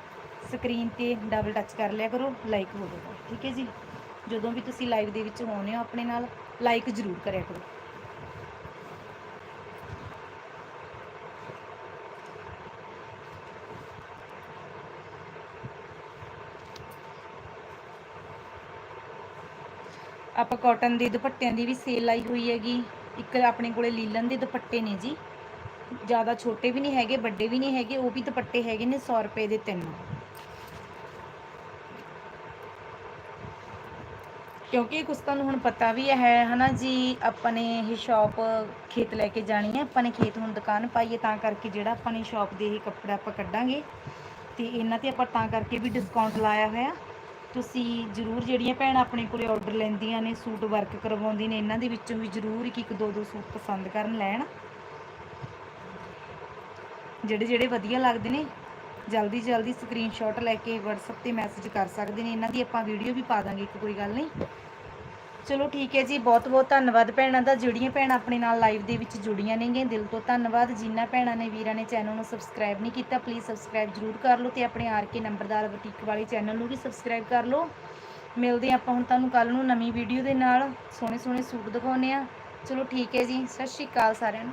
ਸਕਰੀਨ ਤੇ ਡਬਲ ਟੱਚ ਕਰ ਲਿਆ ਕਰੋ ਲਾਈਕ ਹੋ ਜਾਊਗਾ ਠੀਕ ਹੈ ਜੀ? ਜਦੋਂ ਵੀ ਤੁਸੀਂ ਲਾਈਵ ਦੇ ਵਿੱਚ ਹੋਣੇ ਹੋ ਆਪਣੇ ਨਾਲ ਲਾਈਕ ਜ਼ਰੂਰ ਕਰਿਆ ਕਰੋ। ਆਪਾਂ ਕਾਟਨ ਦੇ ਦੁਪੱਟਿਆਂ ਦੀ ਵੀ ਸੇਲ ਆਈ ਹੋਈ ਹੈਗੀ। ਇੱਕ ਆਪਣੇ ਕੋਲੇ ਲੀਲਨ ਦੇ ਦੁਪੱਟੇ ਨੇ ਜੀ। ਜ਼ਿਆਦਾ ਛੋਟੇ ਵੀ ਨਹੀਂ ਹੈਗੇ, ਵੱਡੇ ਵੀ ਨਹੀਂ ਹੈਗੇ, ਉਹ ਵੀ ਦੁਪੱਟੇ ਹੈਗੇ ਨੇ 100 ਰੁਪਏ ਦੇ ਤਿੰਨ। ਕਿਉਂਕਿ ਕੁਛ ਤੁਹਾਨੂੰ ਹੁਣ ਪਤਾ ਵੀ ਹੈ, ਹਨਾ ਜੀ, ਆਪਾਂ ਨੇ ਇਹ ਸ਼ਾਪ ਖੇਤ ਲੈ ਕੇ ਜਾਣੀ ਹੈ। ਆਪਾਂ ਨੇ ਖੇਤ ਹੁਣ ਦੁਕਾਨ ਪਾਈਏ ਤਾਂ ਕਰਕੇ ਜਿਹੜਾ ਆਪਾਂ ਨੇ ਸ਼ਾਪ ਦੇ ਇਹ ਕੱਪੜਾ ਆਪਾਂ ਕੱਢਾਂਗੇ। ਤੇ ਇਹਨਾਂ ਤੇ ਆਪਾਂ ਤਾਂ ਕਰਕੇ ਵੀ ਡਿਸਕਾਊਂਟ ਲਾਇਆ ਹੋਇਆ। ਤੁਸੀਂ ਜਰੂਰ ਜਿਹੜੀਆਂ ਭੈਣਾਂ ਆਪਣੇ ਕੋਲੇ ਆਰਡਰ ਲੈਂਦੀਆਂ ਨੇ, ਸੂਟ ਵਰਕ ਕਰਵਾਉਂਦੀਆਂ ਨੇ, ਇਹਨਾਂ ਦੇ ਵਿੱਚੋਂ ਵੀ ਜਰੂਰ ਇੱਕ ਇੱਕ, ਦੋ ਦੋ ਸੂਟ ਪਸੰਦ ਕਰਨ ਲੈਣ। ਜਿਹੜੇ ਜਿਹੜੇ ਵਧੀਆ ਲੱਗਦੇ ਨੇ, ਜਲਦੀ ਜਲਦੀ ਸਕਰੀਨਸ਼ਾਟ ਲੈ ਕੇ WhatsApp ਤੇ ਮੈਸੇਜ ਕਰ ਸਕਦੇ ਨੇ। ਇਹਨਾਂ ਦੀ ਆਪਾਂ ਵੀਡੀਓ ਵੀ ਪਾ ਦਾਂਗੇ, ਇੱਕ ਕੋਈ ਗੱਲ ਨਹੀਂ। ਚਲੋ ਠੀਕ ਹੈ ਜੀ, ਬਹੁਤ ਬਹੁਤ ਧੰਨਵਾਦ ਭੈਣਾਂ ਦਾ। ਜਿਹੜੀਆਂ ਭੈਣਾਂ ਆਪਣੇ ਨਾਲ ਲਾਈਵ ਦੇ ਵਿੱਚ ਜੁੜੀਆਂ ਨੇਗੀਆਂ, ਦਿਲ ਤੋਂ ਧੰਨਵਾਦ। ਜਿਨ੍ਹਾਂ ਭੈਣਾਂ ਨੇ, ਵੀਰਾਂ ਨੇ ਚੈਨਲ ਨੂੰ ਸਬਸਕ੍ਰਾਈਬ ਨਹੀਂ ਕੀਤਾ ਪਲੀਜ਼ ਸਬਸਕ੍ਰਾਈਬ ਜ਼ਰੂਰ ਕਰ ਲਓ ਤੇ ਆਪਣੇ ਆਰ ਕੇ ਨੰਬਰਦਾਰ ਬੁਟੀਕ ਵਾਲੇ ਚੈਨਲ ਨੂੰ ਵੀ ਸਬਸਕ੍ਰਾਈਬ ਕਰ ਲਓ। ਮਿਲਦੇ ਹਾਂ ਆਪਾਂ ਹੁਣ ਤੁਹਾਨੂੰ ਕੱਲ ਨੂੰ ਨਵੀਂ ਵੀਡੀਓ ਦੇ ਨਾਲ। ਸੋਹਣੇ ਸੋਹਣੇ ਸੂਟ ਦਿਖਾਉਣੇ ਆ ਚਲੋ ਠੀਕ ਹੈ ਜੀ, ਸਤਿ ਸ਼੍ਰੀ ਅਕਾਲ ਸਾਰਿਆਂ ਨੂੰ।